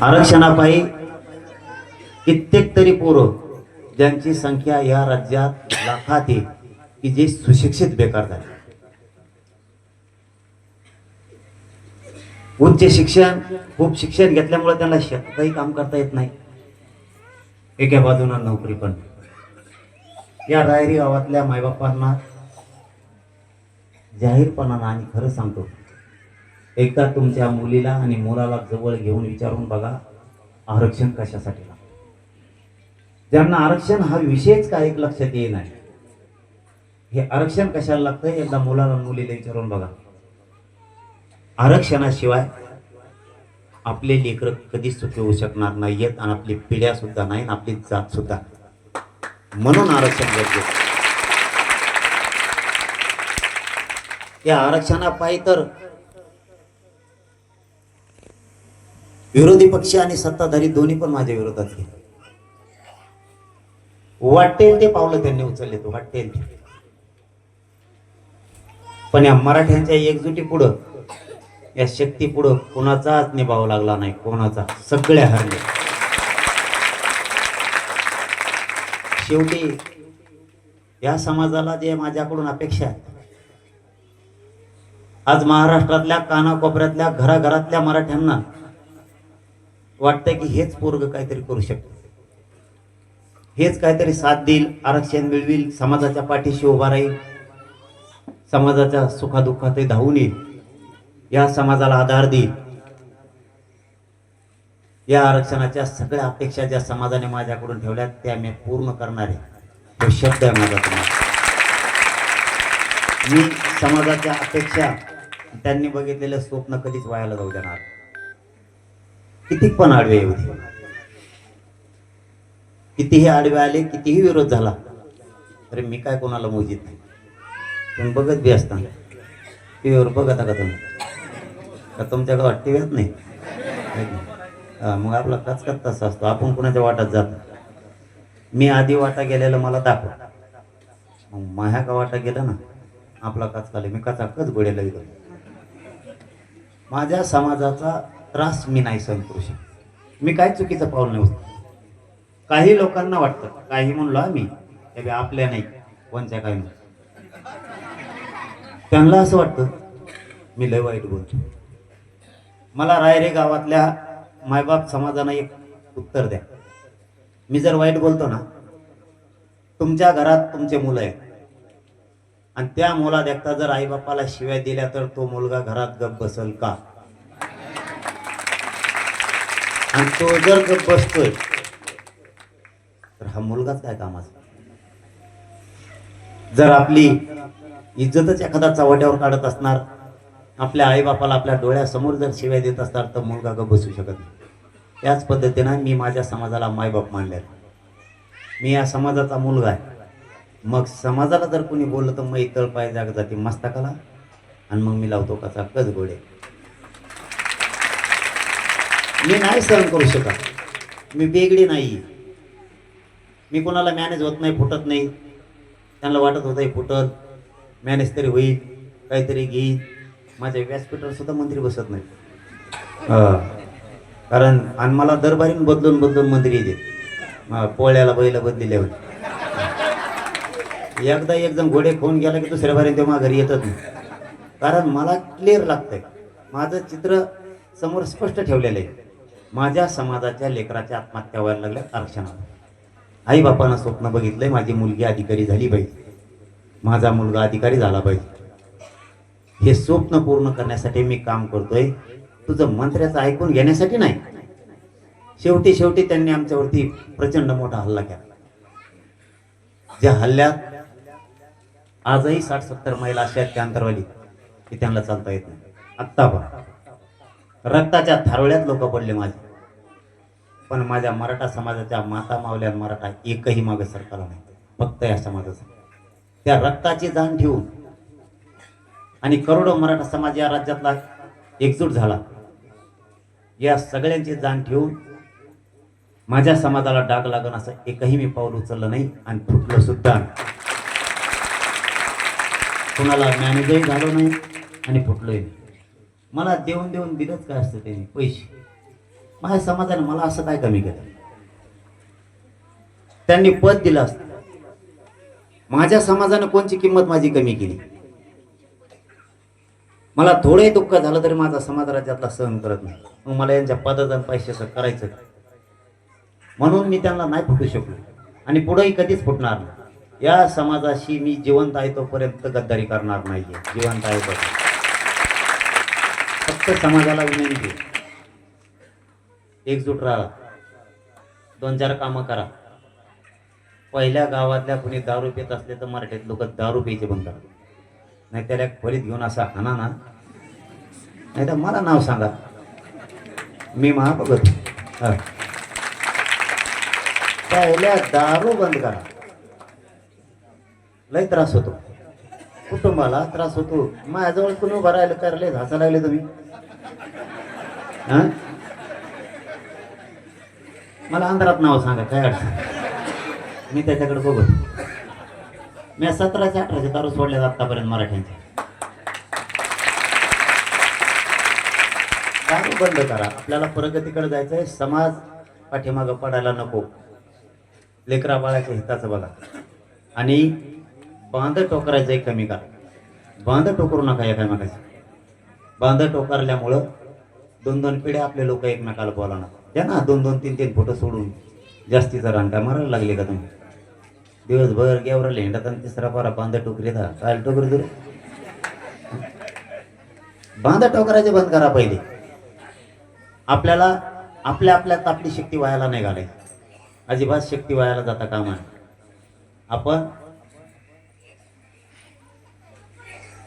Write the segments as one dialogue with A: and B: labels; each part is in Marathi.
A: आरक्षणापायी कित्येक तरी पोरं ज्यांची संख्या या राज्यात लाखात आहे की जे सुशिक्षित बेकार झाले. उच्च शिक्षण खूप शिक्षण घेतल्यामुळे त्यांना शेतातही काम करता येत नाही. एका बाजूनं नोकरी पण. या रायरी गावातल्या मायबापांना जाहीरपणानं आणि खरं सांगतो एकदा तुमच्या मुलीला आणि मुलाला जवळ घेऊन विचारून बघा आरक्षण कशासाठी लागतं? ज्यांना आरक्षण हा विषयच काय एक लक्षात येई नाही हे आरक्षण कशाला लागतं? एकदा मुलाला मुलीला विचारून बघा. आरक्षणाशिवाय आपले लेकर कधीच सुखी होऊ शकणार नाहीयेत आणि आपली पिढ्या सुद्धा नाही आणि आपली जात सुद्धा म्हणून आरक्षण गरजेचं या आरक्षणापायी तर विरोधी पक्ष आणि सत्ताधारी दोन्ही पण माझ्या विरोधात गेले. वाटेल ते पावलं त्यांनी उचलले तो वाटेल ते. पण या मराठ्यांच्या एकजुटी पुढं या शक्ती पुढं कोणाचाच निभाव लागला नाही कोणाचा सगळ्या हरले. शेवटी या समाजाला जे माझ्याकडून अपेक्षा आहे आज महाराष्ट्रातल्या कानाकोपऱ्यातल्या घराघरातल्या मराठ्यांना वाटतंय की हेच पोरग काहीतरी करू शकतो. हेच काहीतरी साथ देईल आरक्षण मिळविल समाजाच्या पाठीशी उभा राहील समाजाच्या सुखादुःखात धावून येईल. या समाजाला आधार देईल. या आरक्षणाच्या सगळ्या अपेक्षा ज्या समाजाने माझ्याकडून ठेवल्या त्या मी पूर्ण करणार आहे. तो शब्द आहे माझा तुम्हाला. मी समाजाच्या अपेक्षा त्यांनी बघितलेलं स्वप्न कधीच वायाला जाऊ देणार. किती पण आडवे येऊ दे. कितीही आडवे आले कितीही विरोध झाला अरे मी काय कोणाला मोजित नाही? तुम्ही बघत बी असता. टीव्हीवर बघत का तुम्ही? का तुमच्या गावात टीव्हीत नाही? मग आपला कचकच तसा असतो. आपण कुणाच्या वाटात जात मी आधी वाटा गेलेलं मला दाखव. मग माझ्या का वाटा गेला ना? आपला कचकाले मी कचाकच बडेला गेलो माझ्या समाजाचा त्रास मी नाही सहन करू शकत. मी काय चुकीचं पाऊल नाही उचल काही लोकांना वाटतं काही म्हणलो आम्ही आपल्या नाही कोणत्या काही त्यांना असं वाटतं मी लय वाईट बोलतो. मला रायरे गावातल्या मायबाप समाजानं एक उत्तर द्या. मी जर वाईट बोलतो ना तुमच्या घरात तुमचे मुलं आहेत. आणि त्या मुला देखता जर आईबापाला शिव्या दिल्या तर तो मुलगा घरात गप बसल का? आणि तो जर गप बसतोय तर हा मुलगाच काय कामाचा? जर आपली इज्जतच एखादा चवट्यावर काढत असणार आपल्या आईबापाला आपल्या डोळ्यासमोर जर शिव्या देत असणार तर मुलगा गप बसू शकत नाही. त्याच पद्धतीनं मी माझ्या समाजाला मायबाप मानले मी या समाजाचा मुलगा आहे. मग समाजाला जर कोणी बोललं तर मग इतर पाय जाग जाते मस्तकाला आणि मग मी लावतो कसा कच गोडे मी नाही सहन करू शकत. मी वेगळी नाही. मी कोणाला मॅनेज होत नाही फुटत नाही. त्यांना वाटत होतं फुटत मॅनेज तरी होईल काहीतरी घेईल. माझ्या व्यासपीठावर सुद्धा मंत्री बसत नाही कारण आणि मला दरबारीन बदलून बदलून मंत्री येते. पोळ्याला बैला बदलेल्या होते. एकदा एक जण घोडे खाऊन गेला की दुसऱ्या बारीन तेव्हा घरी येतच नाही. कारण मला क्लिअर लागतंय. माझं चित्र समोर स्पष्ट ठेवलेलं आहे. माझ्या समाजाच्या लेकराच्या आत्महत्या व्हायला लागल्या आरक्षणाला आई बापानं स्वप्न बघितलंय माझी मुलगी अधिकारी झाली पाहिजे. माझा मुलगा अधिकारी झाला पाहिजे. हे स्वप्न पूर्ण करण्यासाठी मी काम करतोय. तुझं मंत्र्याचं ऐकून घेण्यासाठी नाही. शेवटी शेवटी त्यांनी आमच्यावरती प्रचंड मोठा हल्ला केला. ज्या हल्ल्यात आजही साठ सत्तर महिला अशा आहेत त्या अंतरवाली की त्यांना चालता येत नाही. आत्ता पण रक्ताच्या थारोळ्यात लोक पडले माझे. पण माझ्या मराठा समाजाच्या माता मावल्या मराठा एकही मागे सरकारला नाही. फक्त या समाजाचा. त्या रक्ताची जाण ठेवून आणि करोडो मराठा समाज या राज्यातला एकजूट झाला. या सगळ्यांची जाण ठेवून माझ्या समाजाला डाग लागण असं एकही मी पाऊल उचललं नाही आणि फुटलं सुद्धा कुणाला मॅनेजही झालो नाही आणि फुटलोही नाही. मला देऊन देऊन दिलंच काय असतं त्यांनी पैसे. माझ्या समाजाने मला असं काय कमी केलं? त्यांनी पद दिलं असतं. माझ्या समाजानं कोणची किंमत माझी कमी केली? मला थोडंही दुःख झालं तरी माझा समाज राज्यातला सहन करत नाही. मग मला यांच्या पदात आणि पैशाचं करायचं म्हणून मी त्यांना नाही फुटू शकलो. आणि पुढेही कधीच फुटणार नाही. या समाजाशी मी जिवंत आहे तोपर्यंत गद्दारी करणार नाहीये. जिवंत आहे तो फक्त समाजाला विनंती आहे. एकजूट राहा. दोन चार कामं करा. पहिल्या गावातल्या कुणी दारू पित असले तर मराठीत लोक दारू प्यायचे बंद करा नाही त्याला एक फळीत घेऊन असा हाना ना. नाही तर मला नाव सांगा. मी महा बघत पहिल्या दारू बंद करा. लय त्रास होतो. कुटुंबाला त्रास होतो. माझ्याजवळ कुणी उभं राहिलं तर लय हसा लागले तुम्ही. हा? मला अंधारात नाव सांगा काय अडचण? मी त्याच्याकडे बघत मी सतराशे अठराशे दारू सोडल्यात आतापर्यंत मराठ्यांचे. दारू बंद करा. आपल्याला प्रगतीकडे जायचंय. समाज पाठीमागं पडायला नको. लेकरा बाळाच्या हिताचं बघा. आणि बांध टोकरायचं कमी करा. बांध टोकरू नका एकामेकाची बांध टोकारल्यामुळं दोन दोन पिढ्या आपले लोक एकमेकाला बोलावणार. द्या ना दोन दोन तीन तीन फोटो सोडून. जास्तीचा रांगा मारायला लागले का तुम्ही? दिवसभर गेवरा लेंडा आणि तिसरा पारा बांध टोकरी दा काय टोकरी तुरे बांध टोकराचे बंद करा पहिले. आपल्याला आपल्या आपल्यात आपली शक्ती वायाला नाही घालायची. अजिबात शक्ती वायाला जाता कामा आहे आपण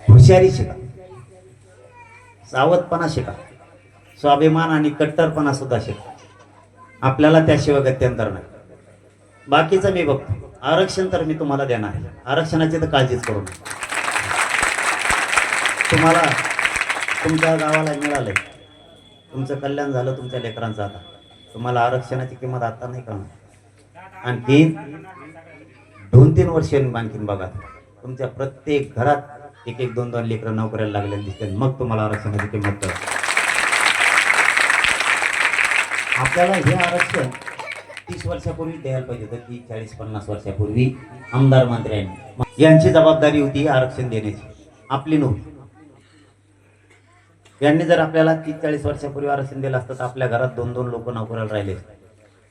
A: हुशारी शिका. सावधपणा शिका. स्वाभिमान आणि कट्टरपणा सुद्धा शिका. आपल्याला त्याशिवाय गत्यंतर नाही. बाकीचं मी बघतो. आरक्षण तर मी तुम्हाला देणार आहे. आरक्षणाची तर काळजीच करू नका. तुम्हाला तुमच्या गावाला मिळालं तुमचं कल्याण झालं तुमच्या लेकरांचं आता तुम्हाला आरक्षणाची किंमत आता नाही करणार आणखी दोन तीन वर्ष आणखीन बघा. तुमच्या प्रत्येक घरात एक एक दोन दोन लेकरं नोकऱ्याला लागलेले दिसते मग तुम्हाला आरक्षणाची किंमत कळते आपल्याला हे आरक्षण तीस वर्षापूर्वी द्यायला पाहिजे होतं तीस चाळीस पन्नास वर्षापूर्वी आमदार मंत्र्यांनी. यांची जबाबदारी होती आरक्षण देण्याची आपली नव्हती. यांनी जर आपल्याला तीस चाळीस वर्षापूर्वी आरक्षण दिलं असतं तर आपल्या घरात दोन दोन लोक नोकऱ्याला राहिले असते.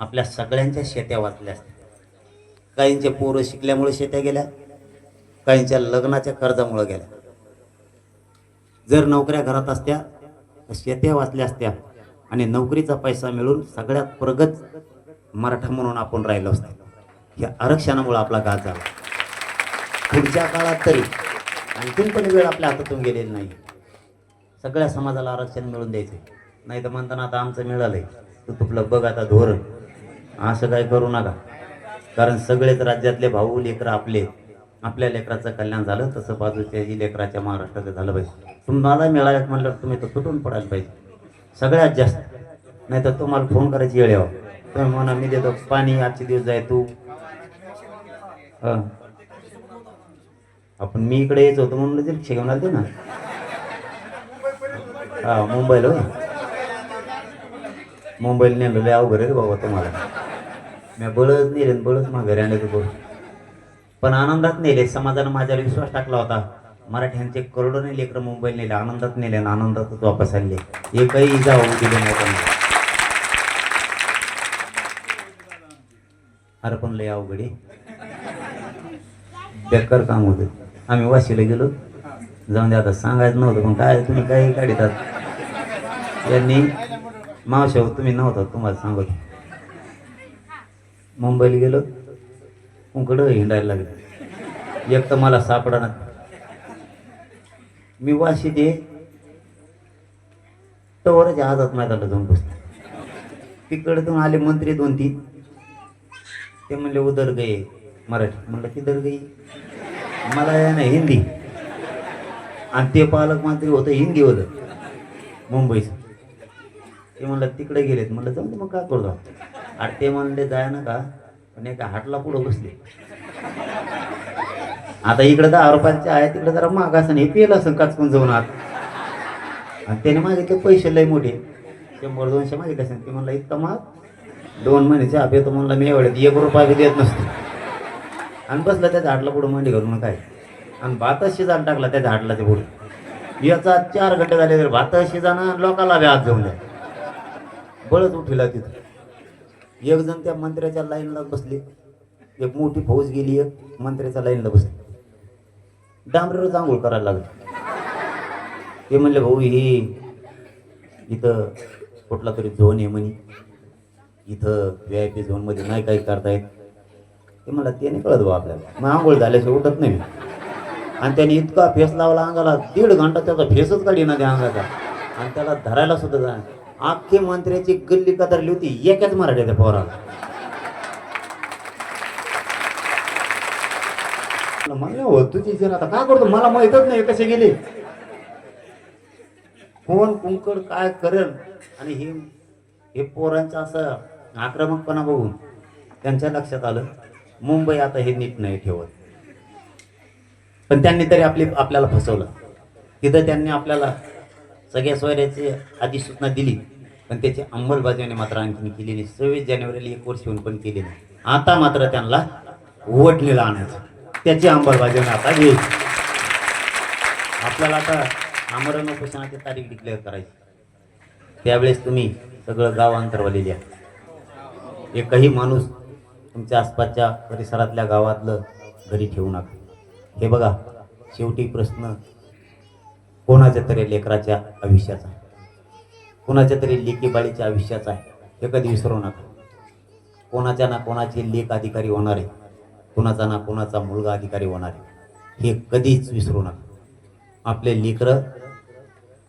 A: आपल्या सगळ्यांच्या शेत्या वाचल्या असत्या. काहींच्या पोरं शिकल्यामुळे शेत्या गेल्या काहींच्या लग्नाच्या कर्जामुळे गेल्या. जर नोकऱ्या घरात असत्या तर शेत्या वाचल्या असत्या. आणि नोकरीचा पैसा मिळून सगळ्यात प्रगत मराठा म्हणून आपण राहिलो असतो. या आरक्षणामुळं आपला घात झाला. पुढच्या काळात तरी आणखीन पण वेळ आपल्या हातातून गेलेली नाही. सगळ्या समाजाला आरक्षण मिळून द्यायचे. नाही तर म्हणताना आता आमचं मिळालंय. तू तुपलं बघ आता धोरण. असं काय करू नका. कारण सगळेच राज्यातले भाऊ लेकरं आपले. आपल्या लेकराचं कल्याण झालं तसं बाजूच्याही लेकराच्या महाराष्ट्राचं झालं पाहिजे. तुम्हाला मिळाल्यात म्हणलं तुम्ही तर तुटून पडायला पाहिजे. सगळ्यात जास्त. नाही तर तुम्हाला फोन करायची वेळ यावं. तुम्ही म्हणा मी देतो. पाणी आजचे दिवस जाय तू. आपण मी इकडे यायचो होतो म्हणून ते रिक्षा घेऊन आलते ना. हा मुंबईला मुंबईला नेलं लय अवघड रे बाबा तुम्हाला. मी बळच नेले आणि बळच माघारी आणले तू पण आनंदात नेले समाजानं माझ्यावर विश्वास टाकला होता. मराठ्यांचे करोडोने लेकरं मुंबईला नेले आनंदात नेले आणि आनंदातच वापस आले. एकही इजा होऊ दिली नाही त्यांना. अरे पण लय अवघड आहे. बेकार काम होतं. आम्ही वाशीला गेलो. जाऊन दे आता सांगायचं नव्हतं पण काय तुम्ही काय काढितात? यांनी मावशावर तुम्ही नव्हता तुम्हाला सांगत. मुंबईला गेलो. उकडं हिंडायला लागलं. एक तर मला सापडा मी वाशी ते तवरच्या आजात मैदाला जाऊन बसलो. तिकडतून आले मंत्री दोन तीन. ते म्हणले उदर गये मराठी. म्हणलं किधर गई मला या ना हिंदी. आणि ते पालकमंत्री होतं हिंदी होतं. मुंबईचं ते म्हणलं तिकडे गेलेत. म्हणलं जाऊ मग काय करतो आणि ते म्हणले जाय ना का. पण एका हाटला पुढं बसले. आता इकडं दहा रुपयाचे आहे तिकडं जरा महाग असं हे पेल असं काचकून जाऊन आत. आणि त्याने मागितले पैसे लय मोठे. शंभर दोनशे मागितले असेल ते म्हणला इतका महाग दोन महिन्याचे आपे तो म्हणला मी एवढे एक रुपया बी देत नसतो. आणि बसला त्या झाडला पुढं मांडी घालून काय? आणि भातच शिजायला टाकला त्या झाडला ते पुढे. याचा चार घंटे झाले तर भात शिजाना लोकाला बी जाऊन द्या. बळच उठला तिथं. एक जण त्या मंत्र्याच्या लाईनला बसले. एक मोठी फौज गेली एक मंत्र्याच्या लाईनला बसली. डांबरेवरच आंघोळ करायला लागले. ते म्हणले भाऊ हे इथं कुठला तरी झोन आहे म्हणे. इथं व्ही आय पी झोनमध्ये नाही काही करता येत ते मला ते नाही कळत भाऊ आपल्याला. मग आंघोळ झाल्याशिवाय उठत नाही आणि त्याने इतका फेस लावला अंगाला दीड घंटा त्याचा फेसच काढी ना त्या अंगाचा. आणि त्याला धरायला सुद्धा जा अख्खी मंत्र्याची गल्ली कदरली होती एकाच मराठ्याच्या पोराला म्हणलं हो तुझी जर आता काय करतो? मला माहितच नाही कसे गेले. कोण कुंकड काय करेल? आणि हे हे पोरांचं असं आक्रमकपणा बघून त्यांच्या लक्षात आलं मुंबई आता हे नीट नाही ठेवत. पण त्यांनी तरी आपली आपल्याला फसवलं. तिथं त्यांनी आपल्याला सगळ्या सोयऱ्याची अधिसूचना दिली पण त्याची अंमलबजावणी मात्र आणखी केली नाही. सव्वीस जानेवारीला एक वर्ष होऊन पण केली नाही. आता मात्र त्यांना वटणीला आणायचं. त्याची अंमलबजावणी आता येईल आपल्याला आता आमरण उपोषणाची तारीख डिक्लेअर करायची. त्यावेळेस तुम्ही सगळं गाव अंतरवाली द्या. एकही माणूस तुमच्या आसपासच्या परिसरातल्या गावातलं घरी ठेवू नका. हे बघा शेवटी प्रश्न कोणाच्या तरी लेकराच्या आयुष्याचा कोणाच्या तरी लेकीबाळीच्या आयुष्याचा आहे? हे कधी विसरू नका. कोणाच्या ना कोणाची लेख अधिकारी होणार आहे कोणाचा ना कोणाचा मुलगा अधिकारी होणार आहे. हे कधीच विसरू नका. आपले लेकरं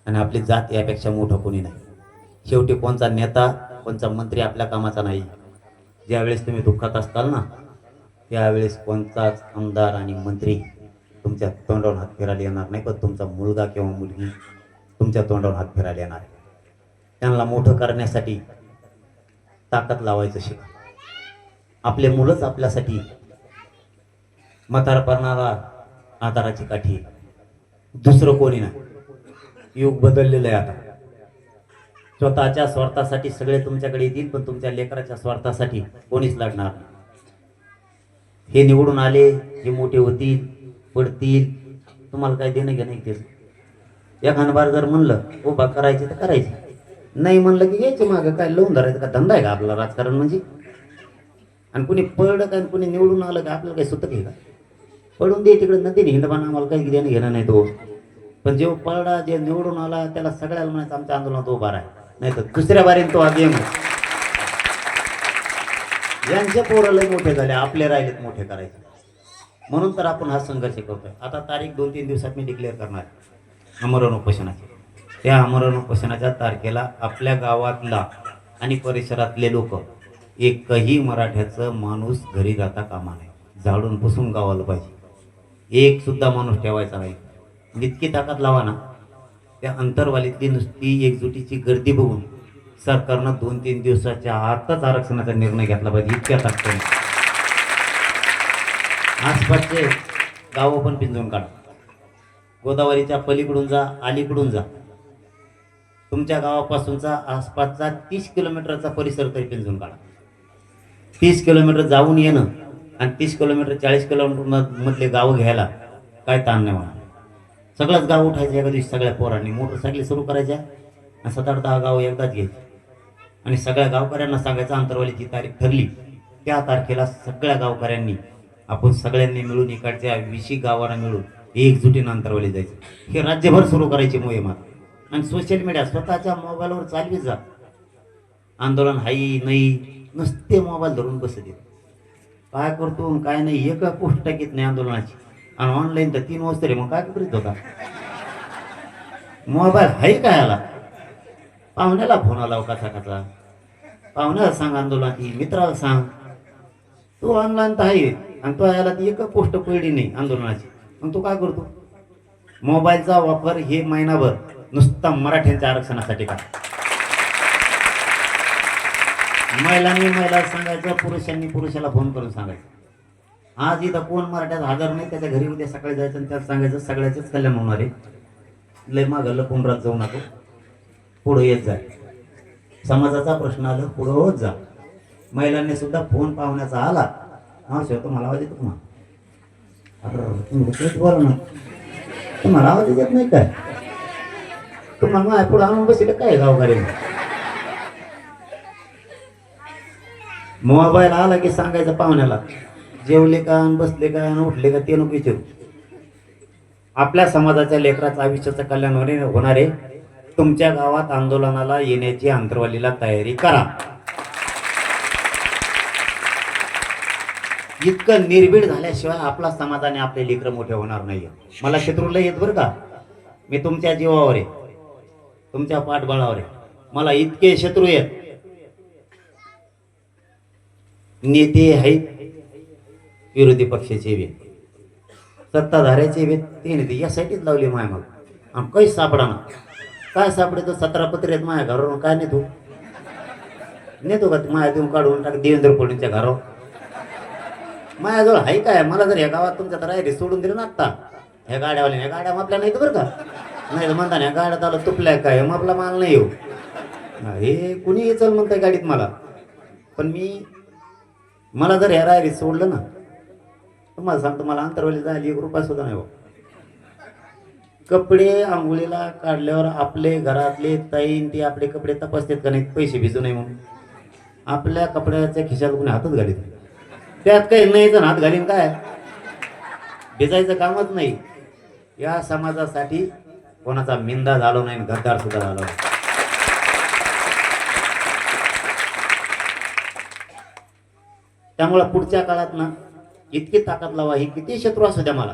A: आणि आपली जात यापेक्षा मोठं कोणी नाही. शेवटी कोणचा नेता कोणचा मंत्री आपल्या कामाचा नाही. ज्यावेळेस तुम्ही दुःखात असताल ना त्यावेळेस कोणताच आमदार आणि मंत्री तुमच्या तोंडावर हात फिरायला येणार नाही. पण तुमचा मुलगा किंवा मुलगी तुमच्या तोंडावर हात फिरायला येणार आहे. त्यांना मोठं करण्यासाठी ताकद लावायचं शिका. आपले मुलंच आपल्यासाठी म्हातारपणाला आधाराची काठी. दुसरं कोणी नाही. युग बदललेलं आहे आता. स्वतःच्या स्वार्थासाठी सगळे तुमच्याकडे येतील पण तुमच्या लेकराच्या स्वार्थासाठी कोणीच लागणार हे निवडून आले हे मोठे होतील पडतील. तुम्हाला काय देणं घेणं नाही त्याचं एखादं बार जर म्हणलं उभा करायचे तर करायचे. नाही म्हणलं की घ्यायचे मागं काय लावून धरायचं का धंदा आहे का आपला राजकारण म्हणजे? आणि कुणी पडलं का आणि कुणी निवडून आलं का आपल्याला काही सुतक आहे का? पडून दे तिकडे नदीने हिंडपाना आम्हाला काही देणं घेणं नाही तो. पण जेव्हा पळला जे निवडून आला त्याला सगळ्याला म्हणायचं आमच्या आंदोलनात उभा आहे नाही तर दुसऱ्या बारीन तो हा गेम यांचे पोरं लय मोठे झाले आपले राहिलेत मोठे करायचे. म्हणून तर आपण हा संघर्ष करतोय. आता तारीख दोन तीन दिवसात मी डिक्लेअर करणार आहे. आमरण उपोषणाची. त्या आमरण उपोषणाच्या तारखेला आपल्या गावातला आणि परिसरातले लोक एकही मराठ्याचं माणूस घरी जाता कामा नये. झाडून पुसून गावाला पाहिजे. एक सुद्धा माणूस ठेवायचा नाही. म्हणजे जितकी ताकद लावा ना. त्या अंतरवालीतली नुसती एकजुटीची गर्दी बघून सरकारनं दोन तीन दिवसाच्या आतच आरक्षणाचा निर्णय घेतला पाहिजे इतक्या ताकद आसपासचे गावं पण पिंजून काढा. गोदावरीच्या पलीकडून जा अलीकडून जा. तुमच्या गावापासूनचा आसपासचा तीस किलोमीटरचा परिसर तरी पिंजून काढा. तीस किलोमीटर जाऊन येणं आणि तीस किलोमीटर चाळीस किलोमीटर मधले गावं घ्यायला काय ताण नाही म्हणा सगळंच गाव उठायचं एका दिवशी सगळ्या पोरांनी. मोटरसायकली सुरू करायच्या आणि सात आठ दहा गाव एकदाच घ्यायचे. आणि सगळ्या गावकऱ्यांना सांगायचं अंतरवालीची तारीख ठरली. त्या तारखेला सगळ्या गावकऱ्यांनी आपण सगळ्यांनी मिळून इकडच्या विशी गावाला मिळून एकजुटीनं अंतरवाली जायचं. हे राज्यभर सुरू करायची मोहीम आता. आणि सोशल मीडिया स्वतःच्या मोबाईलवर चालवीत जा. आंदोलन हाई नाही नुसते मोबाईल धरून बसत येत काय करतो काय नाही एक पोस्ट टाकीत नाही आंदोलनाची. आणि ऑनलाईन तर तीन वाजता रे मग काय करीत होता? मोबाईल हाय काय आला पाहुण्याला फोन आला कसा कसा. पाहुण्याला सांग आंदोलनाची मित्राला सांग. तू ऑनलाईन तर आहे आणि तो याला ती एक पोस्ट पडली नाही आंदोलनाची. मग तू काय करतो? मोबाईलचा वापर हे महिनाभर नुसता मराठ्यांच्या आरक्षणासाठी का महिलांनी महिला सांगायचं पुरुषांनी पुरुषाला फोन करून सांगायचं. आज इथं कोण मराठ्यात हजर नाही त्याच्या घरी उद्या सकाळी जायचं आणि त्यात सांगायचं सगळ्याचेच कल्याण होणार आहे लय मागं लपून जाऊ नको. पुढं येत जाय समाजाचा प्रश्न आला पुढं होत जा. महिलांनी सुद्धा फोन पाहुण्याचा आला. हा शेवतो मला आवाज येतो तुम्हाला तुम्ही बोला ना. तुम्हाला आवाज येत नाही काय? तुम्हाला माझ्या पुढं आणून बसले काय गावकरी मोबाईल आला की सांगायचं पाहुण्याला जेवले का बसले का आणि उठले का ते नको विचारू. आपल्या समाजाच्या लेकराचं आयुष्याचं कल्याण होणारे तुमच्या गावात आंदोलनाला येण्याची अंतरवालीला तयारी करा. इतकं निर्भीड झाल्याशिवाय आपला समाजाने आपले लेकरं मोठे होणार नाही मला शत्रूला येत बरं का? मी तुमच्या जीवावर आहे. तुमच्या पाठबळावर आहे. मला इतके शत्रू आहेत. नेते आहेत विरोधी पक्षाचे व्यक्ती सत्ताधाऱ्याचे व्यक्ती नेते यासाठीच लावली माय मग आणि काही सापडा ना? काय सापडे सतरा पत्र आहेत माझ्या घरावरून काय नेतो? नेतो का ते माया देऊन काढून टाक देवेंद्र फडणवीसच्या घरावर? माझ्याजवळ आहे काय? मला जर ह्या गावात तुमच्या तर आहे सोडून दिलं ना आत्ता. ह्या गाड्यावाले ह्या गाड्या आपल्या नाहीत बरं का? नाही तर म्हणता ह्या गाड्यात आलं तुपल्या काय? मापला माल नाही येऊ हे कुणी चल म्हणतंय गाडीत मला? पण मी मला जर ह्या रायरीत सोडलं ना तुम्हाला सांगतो मला अंतरवली झाली एक रुपया सुद्धा नाही भाऊ. कपडे आंघोळीला काढल्यावर आपले घरातले ताईन ते आपले कपडे तपासतात का नाही पैसे भिजू नये म्हणून. आपल्या कपड्याच्या खिशात कोणी हातच घालीत त्यात काही नाही जण हात घालीन काय? भिजायचं कामच नाही. या समाजासाठी कोणाचा मिंदा झालो नाही गद्दार सुद्धा झालो नाही. त्यामुळं पुढच्या काळात ना इतकी ताकद लावा ही किती शत्रू असू द्या मला.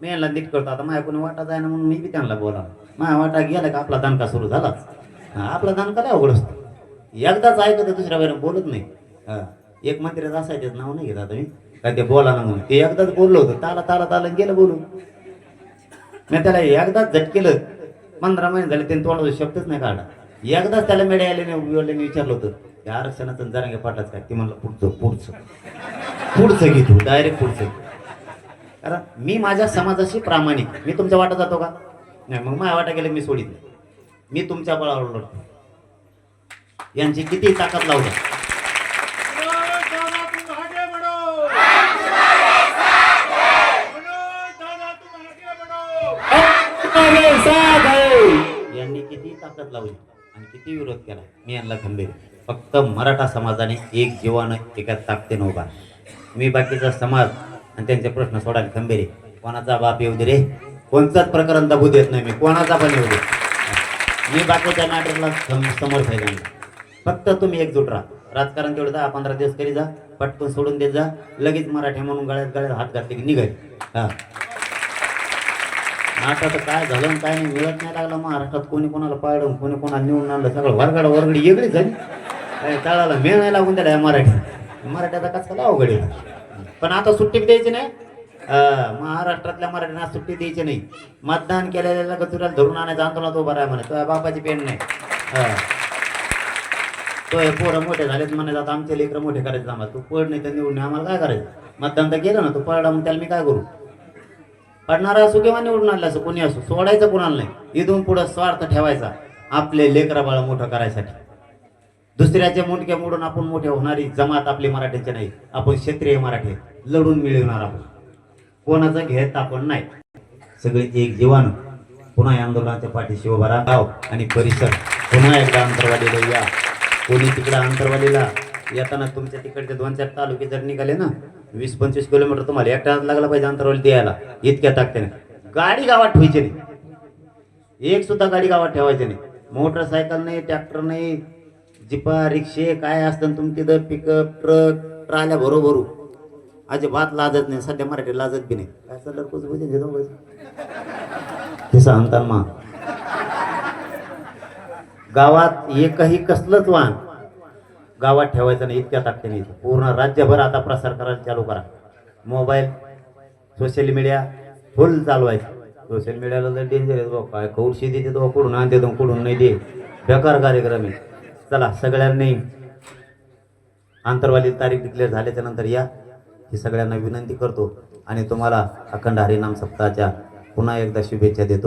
A: मी यांना नीट करतो. आता माझ्या कोणी वाटा जाय ना म्हणून मी बी त्यांना बोला माझ्या वाटा गेला का आपला दणका सुरू झालाच आपला दणका लय अवघड असतो. एकदाच ऐकत दुसऱ्या वेळेला बोलत नाही. हा, एक मंत्र्याचं असायचं नाव नाही घेत आता मी. काय ते बोला ना म्हणून. ते एकदाच बोललो होतं. ताला ताला ताला गेलं बोलून. मी त्याला एकदाच झटकेलं पंधरा महिने झाले त्यांनी तोंडाचा शब्दच नाही काढला. एकदाच त्याला मेड्या आल्याने विचारलं होतं. त्या आरक्षणाचं जरांगे पाटलाच काय? ते म्हणलं पुढचं पुढचं. पुढचं घे तू डायरेक्ट पुढचं घे. कारण मी माझ्या समाजाशी प्रामाणिक. मी तुमच्या वाटा जातो का? नाही मग माझ्या वाटा गेले मी सोडित नाही. मी तुमच्या बळावर लढतो. यांची किती ताकद लावू द्या. यांनी किती ताकद लावली आणि किती विरोध केला? मी यांना खंबीर फक्त मराठा समाजाने एक जीवानं एका ताकदीनं उभा मी बाकीचा समाज आणि त्यांचे प्रश्न सोडायला खंबीर आहे. कोणाचा बाप येऊ दे रे? कोणताच प्रकरण दाबू देत नाही मी. कोणाचा पण येऊ दे. मी बाकीच्या मॅटरला समर्थ आहे. फक्त तुम्ही एकजूट राहा. राजकारण तेवढं दहा पंधरा दिवस करी जा. पटकन सोडून देत जा. लगेच मराठी म्हणून गळ्यात गळ्यात हात घातले की निघाय हा. आता तर काय झालं काय नाही मिळत नाही लागलं. महाराष्ट्रात कोणी कोणाला पाळलं कोणी कोणाला निवडून आणलं. सगळं वरगाड वरगडी वेगळीच झाली. तळाला मेळ नाही लागून त्याला मराठी. मराठ्याचा कसा काय अवघड आहे. पण आता सुट्टी द्यायची नाही. महाराष्ट्रातल्या मराठ्यांना सुट्टी द्यायची नाही. मतदान केलेल्या कचुऱ्याला धरून आणायचं आंदोलनात उभा राहा म्हणे. तुझ्या बापाची पेन नाही. हा. तो हे पोरं मोठे झालेत म्हणे आता आमचे लेकरं मोठे करायचे आम्हाला. तू पड नाही तर निवडून आम्हाला काय करायचं? मतदान तर केलं ना तू पडला मग त्याला मी काय करू? पडणारा असो किंवा निवडून आणला असो कोणी असो सोडायचं कोणाला नाही. इथून पुढं स्वार्थ ठेवायचा आपले लेकरा बाळ मोठं करायसाठी. दुसऱ्याचे मुंडके मोडून आपण मोठे होणारी जमात आपली मराठीची नाही. आपण क्षेत्रीय मराठी लढून मिळवणार आहोत. कोणाचं घेत आपण नाही. सगळे एक जीवन पुन्हा या आंदोलनाच्या पाठीशी उभा राहा. गाव आणि परिसर पुन्हा एकदा अंतरवालीला या. कोणी तिकडं अंतरवालीला येताना तुमच्या तिकडचे दोन चार तालुके जर निघाले ना वीस पंचवीस किलोमीटर तुम्हाला एकटा लागला पाहिजे अंतरवाली द्यायला इतक्या ताकदीने. गाडी गावात ठेवायची नाही. एक सुद्धा गाडी गावात ठेवायची नाही. मोटरसायकल नाही ट्रॅक्टर नाही जिपा रिक्षे काय असतं तुमची तर पिकअप ट्रक ट्राल्या भरू अजिबात लाजत नाही सध्या मराठी लाजत बी नाही. काय चाललं कुछ बुझे दोघं? ते सांगतात मा. गावात एकही कसलंच वाहन गावात ठेवायचं नाही इतक्या ताकदीने पूर्ण राज्यभर आता प्रसार करायला चालू करा. मोबाईल सोशल मीडिया फुल चालवायचं. सोशल मीडियाला लय डेंजर आहे बाबा काय कौडशी देते तो कुठून आणते तो कुठून नाही दे बेकार कार्यक्रम आहे. चला सगळ्यांनी आंतरवाली तारीख डिक्लेअर झाल्याच्यानंतर या. ही सगळ्यांना विनंती करतो आणि तुम्हाला अखंड हरिनाम सप्ताहाच्या पुन्हा एकदा शुभेच्छा देतो.